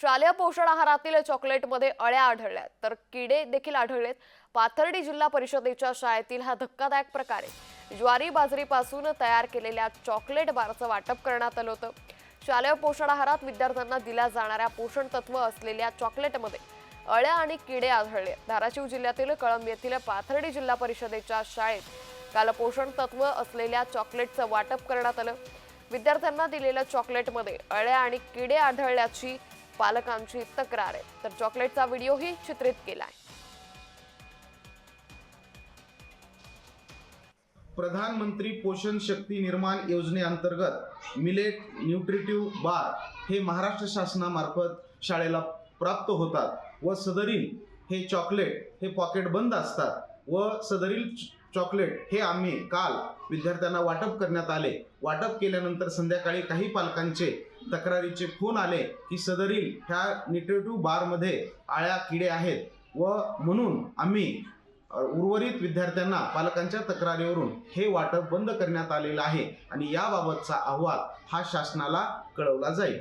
शालेय पोषण आहारातील चॉकलेटमध्ये अळ्या आढळल्या तर किडे देखील आढळलेत. पाथर्डी जिल्हा परिषदेच्या शाळेतील हा धक्कादायक प्रकार आहे. ज्वारी बाजरीपासून तयार केलेल्या चॉकलेट बारचं वाटप करण्यात आलं होतं. शालेय पोषण आहारात विद्यार्थ्यांना दिल्या जाणाऱ्या पोषण तत्व असलेल्या चॉकलेटमध्ये अळ्या आणि किडे आढळले. धाराशिव जिल्ह्यातील कळंब येथील पाथर्डी जिल्हा परिषदेच्या शाळेत काल पोषण तत्व असलेल्या चॉकलेटचं वाटप करण्यात आलं. विद्यार्थ्यांना दिलेल्या चॉकलेटमध्ये अळ्या आणि किडे आढळल्याची पालकांची तक्रार आहे. तर चॉकलेटचा व्हिडिओही चित्रित केलाय. प्रधानमंत्री पोषण शक्ती निर्माण योजनेअंतर्गत मिलेट न्यूट्रिटिव्ह बार हे महाराष्ट्र शासनामार्फत शाळेला प्राप्त होतात व सदरील हे चॉकलेट हे पॉकेट बंद असतात व सदरील चॉकलेट हे आम्ही काल विद्यार्थ्यांना वाटप करण्यात आले. वाटप केल्यानंतर संध्याकाळी काही पालकांचे तक्रारीचे फोन आले की सदरील ह्या निटेटिव्ह बारमध्ये आळ्या किडे आहेत व म्हणून आम्ही उर्वरित विद्यार्थ्यांना पालकांच्या तक्रारीवरून हे वाटप बंद करण्यात आलेलं आहे आणि याबाबतचा अहवाल हा शासनाला कळवला जाईल.